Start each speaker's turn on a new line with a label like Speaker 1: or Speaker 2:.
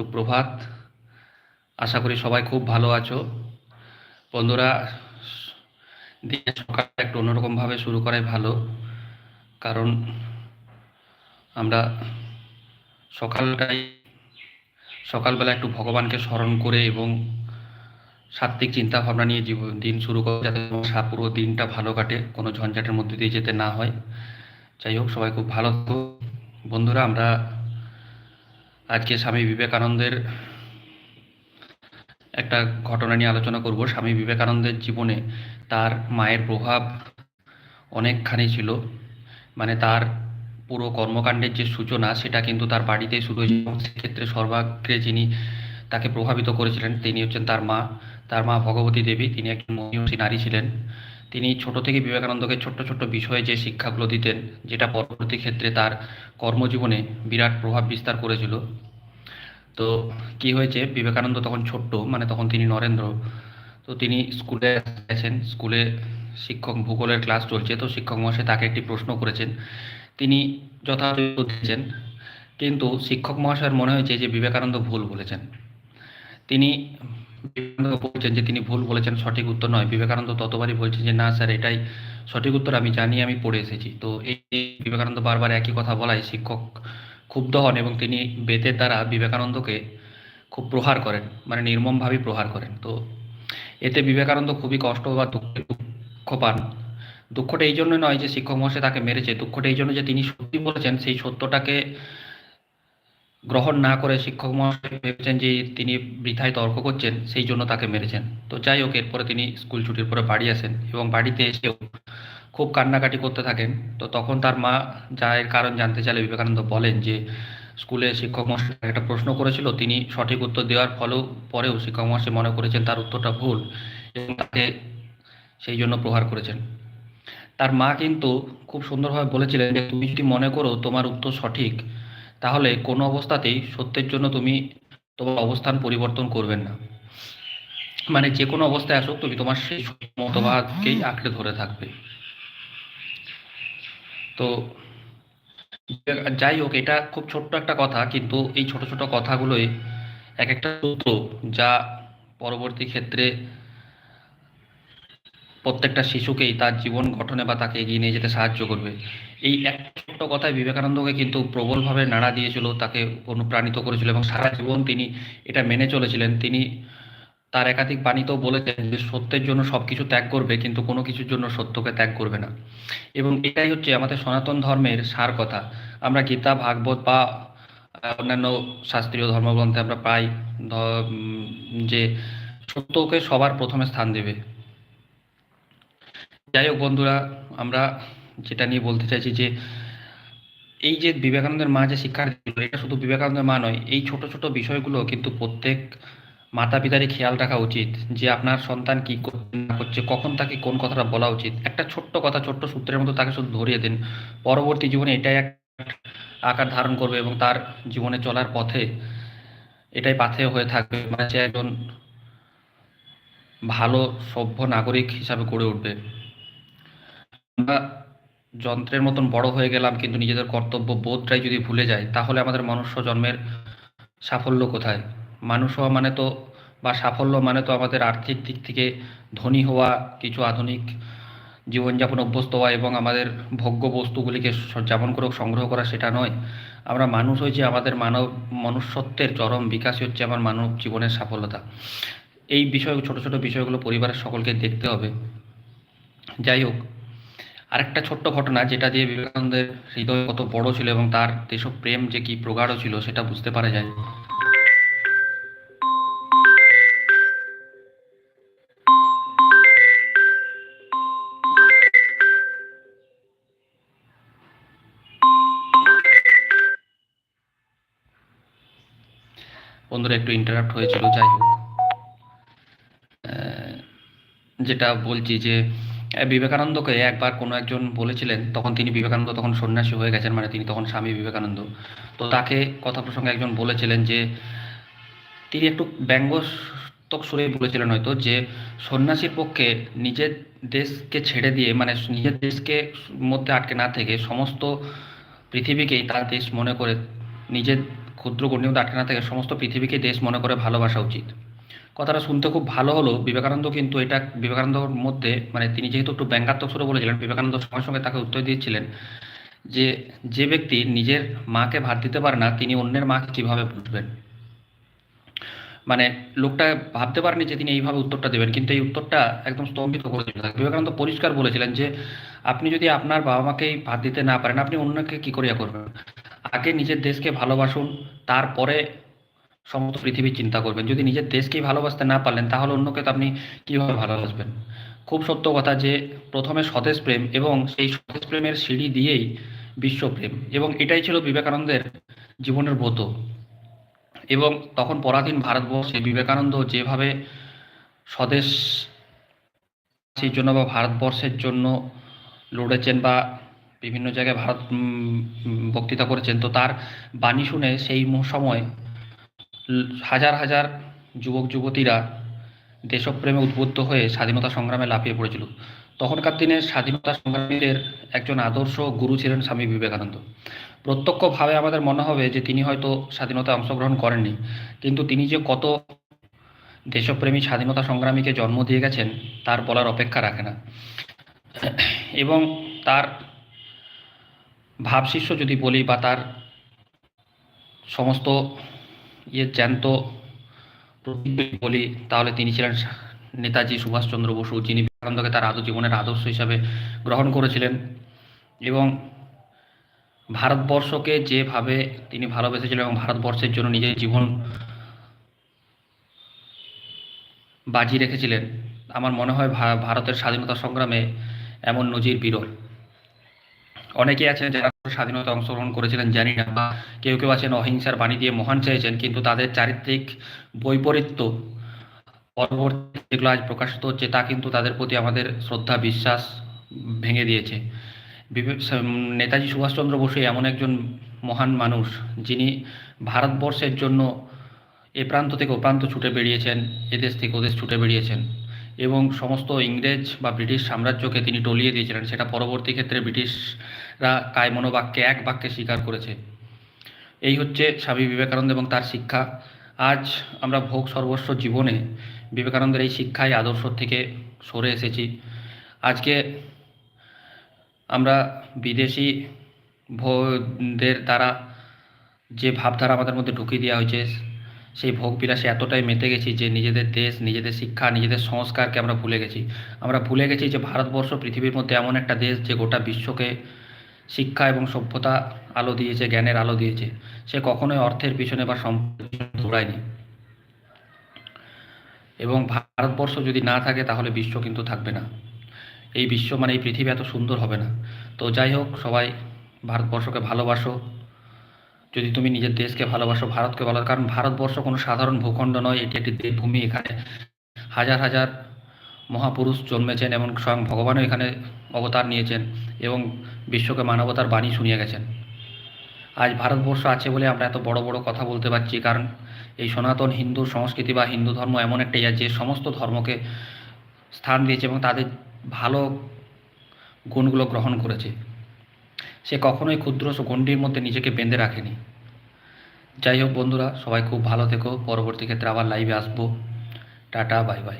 Speaker 1: সুপ্রভাত। আশা করি সবাই খুব ভালো আছো। বন্ধুরা, দিনের সকাল একটু অন্যরকমভাবে শুরু করাই ভালো। কারণ আমরা সকালটাই, সকালবেলা একটু ভগবানকে স্মরণ করে এবং সাত্বিক চিন্তা ভাবনা নিয়ে জীবন দিন শুরু করে যাতে পুরো দিনটা ভালো কাটে, কোনো ঝঞ্ঝাটের মধ্যে দিয়ে যেতে না হয়। যাই হোক, সবাই খুব ভালো বন্ধুরা, আমরা আজকে স্বামী বিবেকানন্দের একটা ঘটনা নিয়ে আলোচনা করব। স্বামী বিবেকানন্দের জীবনে তার মায়ের প্রভাব অনেকখানি ছিল। মানে তার পুরো কর্মকাণ্ডের যে সূচনা, সেটা কিন্তু তার বাড়িতেই শুরু হয়েছিল। সেক্ষেত্রে সর্বাগ্রে যিনি তাকে প্রভাবিত করেছিলেন, তিনি হচ্ছেন তার মা। তার মা ভগবতী দেবী, তিনি একজন মহিষী নারী ছিলেন। তিনি ছোট থেকে বিবেকানন্দকে ছোট্ট ছোট্ট বিষয়ে যে শিক্ষাগুলো দিতেন, যেটা পরবর্তী ক্ষেত্রে তার কর্মজীবনে বিরাট প্রভাব বিস্তার করেছিল। তো কি হয়েছে, বিবেকানন্দ তখন ছোট্ট মানে তখন তিনি নরেন্দ্র। তো তিনি স্কুলে গেছেন, স্কুলে শিক্ষক ভূগোলের ক্লাস চলছে, তো শিক্ষক মহাশয় তাকে একটি প্রশ্ন করেছেন। তিনি যথাযথ দিয়েছেন, কিন্তু শিক্ষক মহাশয়ের মনে হয়েছে যে বিবেকানন্দ ভুল বলেছেন। তিনি বিবেকানন্দ বলছেন যে তিনি ভুল বলেছেন, সঠিক উত্তর নয়। বিবেকানন্দ ততবারই বলছেন যে, না স্যার, এটাই সঠিক উত্তর, আমি জানি, আমি পড়ে এসেছি। তো এই বিবেকানন্দ বারবার একই কথা বলায়, শিক্ষক ক্ষুব্ধ হন এবং তিনি বেতের দ্বারা বিবেকানন্দকে খুব প্রহার করেন মানে নির্মমভাবে প্রহার করেন। তো এতে বিবেকানন্দ খুবই কষ্ট বা দুঃখ পান। দুঃখটা এই জন্য নয় যে, শিক্ষক মহাশয় তাকে মেরেছে। দুঃখটা এই জন্য যে, তিনি সত্যি বলেছেন, সেই সত্যটাকে গ্রহণ না করে শিক্ষক মহাশয় ভেবেছেন যে তিনি বৃথায় তর্ক করছেন, সেই জন্য তাকে মেরেছেন। তো যাই হোক, এরপরে তিনি স্কুল ছুটির পরে বাড়ি আসেন এবং বাড়িতে এসেও খুব কান্নাকাটি করতে থাকেন। তো তখন তার মা যা এর কারণ জানতে চাইলে বিবেকানন্দ বলেন যে, স্কুলে শিক্ষক মহাশয় একটা প্রশ্ন করেছিল। তিনি সঠিক উত্তর দেওয়ার ফলেও পরেও শিক্ষক মহাশয় মনে করেছেন তার উত্তরটা ভুল এবং তাকে সেই জন্য প্রহার করেছেন। তার মা কিন্তু খুব সুন্দরভাবে বলেছিলেন যে, তুমি যদি মনে করো তোমার উত্তর সঠিক তাহলে কোনো অবস্থাতেই সত্যের জন্য তুমি তোমার অবস্থান পরিবর্তন করবেন না। মানে যে কোনো অবস্থায় আসুক, তুমি তোমার সেই মতবাদকেই আঁকড়ে ধরে থাকবে। তো যাই হোক, এটা খুব ছোট্ট একটা কথা, কিন্তু এই ছোট ছোট কথাগুলোই এক একটা সূত্র যা পরবর্তী ক্ষেত্রে প্রত্যেকটা শিশুকেই তার জীবন গঠনে বা তাকে এগিয়ে নিয়ে যেতে সাহায্য করবে। এই এক ছোট্ট কথায় বিবেকানন্দকে কিন্তু প্রবলভাবে নাড়া দিয়েছিল, তাকে অনুপ্রাণিত করেছিল এবং সারা জীবন তিনি এটা মেনে চলেছিলেন। তিনি তার একাধিক বাণীতেও বলেছেন যে, সত্যের জন্য সবকিছু ত্যাগ করবে, কিন্তু কোনো কিছুর জন্য সত্যকে ত্যাগ করবে না। এবং এটাই হচ্ছে আমাদের সনাতন ধর্মের সার কথা। আমরা গীতা, ভাগবত বা অন্যান্য শাস্ত্রীয় ধর্মগ্রন্থে আমরা পাই যে সত্যকে সবার প্রথমে স্থান দেবে। যাই হোক বন্ধুরা, আমরা যেটা নিয়ে বলতে চাইছি যে, এই যে বিবেকানন্দের মা যে শিক্ষা এটা শুধু বিবেকানন্দের মা নয়, এই ছোট ছোট বিষয়গুলো কিন্তু প্রত্যেক মাতা পিতারই খেয়াল রাখা উচিত, যে আপনার সন্তান কি না করছে, কখন তাকে কোন কথাটা বলা উচিত। একটা ছোট্ট কথা, ছোট্ট সূত্রের মতো তাকে শুধু ধরিয়ে দিন। পরবর্তী জীবনে এটাই এক আকার ধারণ করবে এবং তার জীবনে চলার পথে এটাই পাথেয় হয়ে থাকবে। মানে সে একজন ভালো, সভ্য নাগরিক হিসাবে গড়ে উঠবে। আমরা যন্ত্রের মতন বড় হয়ে গেলাম, কিন্তু নিজেদের কর্তব্য বোধটাই যদি ভুলে যাই, তাহলে আমাদের মনুষ্য জন্মের সাফল্য কোথায়? মানুষ হওয়া মানে তো, বা সাফল্য মানে তো আমাদের আর্থিক দিক থেকে ধনী হওয়া, কিছু আধুনিক জীবনযাপন অভ্যস্ত হওয়া এবং আমাদের ভোগ্য বস্তুগুলিকে যেমন করে সংগ্রহ করা সেটা নয়। আমরা মানুষ হয়েছি আমাদের মানব, মনুষ্যত্বের চরম বিকাশই হচ্ছে আমার মানব জীবনের সাফল্যতা। এই বিষয়, ছোট ছোট বিষয়গুলো পরিবারের সকলকে দেখতে হবে। যাই হোক আরেকটা ছোট্ট ঘটনা যেটা দিয়ে বিবেকানন্দের হৃদয় কত বড় ছিল এবং তার দেশপ্রেম যে কি প্রগাঢ় ছিল সেটা বুঝতে পারা যায়। বন্ধুরা, একটু ইন্টারাপ্ট হয়েছিল, যাই হোক। যেটা বলছি যে বিবেকানন্দকে একবার কোনো একজন বলেছিলেন, তখন তিনি বিবেকানন্দ, তখন সন্ন্যাসী হয়ে গেছেন মানে তিনি তখন স্বামী বিবেকানন্দ। তো তাকে কথা প্রসঙ্গে একজন বলেছিলেন যে, তিনি একটু ব্যঙ্গস্তক সুরে বলেছিলেন হয়তো, যে সন্ন্যাসীর পক্ষে নিজের দেশকে ছেড়ে দিয়ে মানে নিজের দেশকে মধ্যে আটকে না থেকে সমস্ত পৃথিবীকেই তার দেশ মনে করে, নিজের ক্ষুদ্র গণ্ডির মধ্যে আটকে না থেকে সমস্ত পৃথিবীকে দেশ মনে করে ভালোবাসা উচিত। কথাটা শুনতে খুব ভালো হলো। বিবেকানন্দ কিন্তু এটা, বিবেকানন্দর মধ্যে মানে তিনি যেহেতু একটু ব্যঙ্গাত্মক সুরে বলেছিলেন, বিবেকানন্দ সঙ্গে সঙ্গে তাকে উত্তর দিয়েছিলেন যে যে ব্যক্তি নিজের মাকে ভাত দিতে পারে না, তিনি অন্যের মাকে কীভাবে বুঝবেন মানে লোকটা ভাবতে পারেনি যে তিনি এইভাবে উত্তরটা দেবেন, কিন্তু এই উত্তরটা একদম স্তম্ভিত করে দিল বিবেকানন্দ পরিষ্কার বলেছিলেন যে, আপনি যদি আপনার বাবা মাকেই ভাত দিতে না পারেন, আপনি অন্যকে কি করিয়া করবেন? আগে নিজের দেশকে ভালোবাসুন, তারপরে সমস্ত পৃথিবীর চিন্তা করবেন। যদি নিজের দেশকেই ভালোবাসতে না পারলেন, তাহলে অন্যকে তো আপনি কীভাবে ভালোবাসবেন? খুব সত্য কথা যে, প্রথমে স্বদেশ প্রেম এবং সেই স্বদেশ প্রেমের সিঁড়ি দিয়েই বিশ্বপ্রেম এবং এটাই ছিল বিবেকানন্দের জীবনের ব্রত। এবং তখন পরাধীন ভারতবর্ষে বিবেকানন্দ যেভাবে স্বদেশ জন্য বা ভারতবর্ষের জন্য লড়েছেন বা বিভিন্ন জায়গায় ভারত বক্তৃতা করেছেন, তো তার বাণী শুনে সেই সময় হাজার হাজার যুবক যুবতীরা দেশপ্রেমে উদ্বুদ্ধ হয়ে স্বাধীনতা সংগ্রামে লাফিয়ে পড়েছিল। তখনকার দিনে স্বাধীনতা সংগ্রামীদের একজন আদর্শ গুরু ছিলেন স্বামী বিবেকানন্দ। প্রত্যক্ষভাবে আমাদের মনে হবে যে তিনি হয়তো স্বাধীনতায় অংশগ্রহণ করেননি, কিন্তু তিনি যে কত দেশপ্রেমী স্বাধীনতা সংগ্রামীকে জন্ম দিয়ে গেছেন, তার বলার অপেক্ষা রাখে না। এবং তার ভাবশিষ্য যদি বলি বা তার সমস্ত ইয়ে জ্যান্ত বলি, তাহলে তিনি ছিলেন নেতাজি সুভাষচন্দ্র বসু, যিনি বিবেকানন্দকে তার আদৌ জীবনের আদর্শ হিসাবে গ্রহণ করেছিলেন। এবং ভারতবর্ষকে যেভাবে তিনি ভালোবেসেছিলেন এবং ভারতবর্ষের জন্য নিজের জীবন বাজি রেখেছিলেন, আমার মনে হয় ভারতের স্বাধীনতা সংগ্রামে এমন নজির বিরল। অনেকেই আছেন যারা স্বাধীনতা অংশগ্রহণ করেছিলেন, জানি না, বা কেউ কেউ আছেন অহিংসার বাণী দিয়ে মহান চেয়েছেন, কিন্তু তাদের চারিত্রিক বৈপরীত্য পরবর্তী যেগুলো আজ প্রকাশিত হচ্ছে, তা কিন্তু তাদের প্রতি আমাদের শ্রদ্ধা, বিশ্বাস ভেঙে দিয়েছে। নেতাজি সুভাষচন্দ্র বসু এমন একজন মহান মানুষ, যিনি ভারতবর্ষের জন্য এ প্রান্ত থেকে ও প্রান্ত ছুটে বেরিয়েছেন এদেশ থেকে ওদেশ ছুটে বেরিয়েছেন। এবং সমস্ত ইংরেজ বা ব্রিটিশ সাম্রাজ্যকে তিনি টলিয়ে দিয়েছিলেন। সেটা পরবর্তী ক্ষেত্রে ব্রিটিশরা কায় মনোবাক্যে এক বাক্যে স্বীকার করেছে। এই হচ্ছে স্বামী বিবেকানন্দ এবং তার শিক্ষা। আজ আমরা ভোগ সর্বস্ব জীবনে বিবেকানন্দের এই শিক্ষায় আদর্শ থেকে সরে এসেছি। আজকে আমরা বিদেশি ভোগদের দ্বারা যে ভাবধারা আমাদের মধ্যে ঢুকিয়ে দেওয়া হয়েছে সেই ভোগ বিলাসে এতটাই মেতে গেছি যে নিজেদের দেশ, নিজেদের শিক্ষা, নিজেদের সংস্কারকে আমরা ভুলে গেছি। আমরা ভুলে গেছি যে ভারতবর্ষ পৃথিবীর মধ্যে এমন একটা দেশ যে গোটা বিশ্বকে শিক্ষা এবং সভ্যতা আলো দিয়েছে, জ্ঞানের আলো দিয়েছে। সে কখনোই অর্থের পিছনে বা সম্পদের দৌড়ায়নি। এবং ভারতবর্ষ যদি না থাকে তাহলে বিশ্ব কিন্তু থাকবে না। এই বিশ্ব মানে এই পৃথিবী এত সুন্দর হবে না। তো যাই হোক, সবাই ভারতবর্ষকে ভালোবাসো। যদি তুমি নিজের দেশকে ভালোবাসো, ভারতকে ভালো কারণ ভারতবর্ষ কোনো সাধারণ ভূখণ্ড নয়, এটি একটি দেবভূমি এখানে। হাজার হাজার মহাপুরুষ জন্মেছেন এবং স্বয়ং ভগবানও এখানে অবতার নিয়েছেন এবং বিশ্বকে মানবতার বাণী শুনিয়ে গেছেন। আজ ভারতবর্ষ আছে বলে আমরা এত বড় বড় কথা বলতে পারছি, কারণ এই সনাতন হিন্দু সংস্কৃতি বা হিন্দু ধর্ম এমন একটা ইয়া, যে সমস্ত ধর্মকে স্থান দিয়েছে এবং তাদের ভালো গুণগুলো গ্রহণ করেছে। সে কখনোই ক্ষুদ্র গণ্ডির মধ্যে নিজেকে বেঁধে রাখেনি। যাই হোক বন্ধুরা, সবাই খুব ভালো থেকো। পরবর্তী ক্ষেত্রে আবার লাইভে আসব। Tata bye bye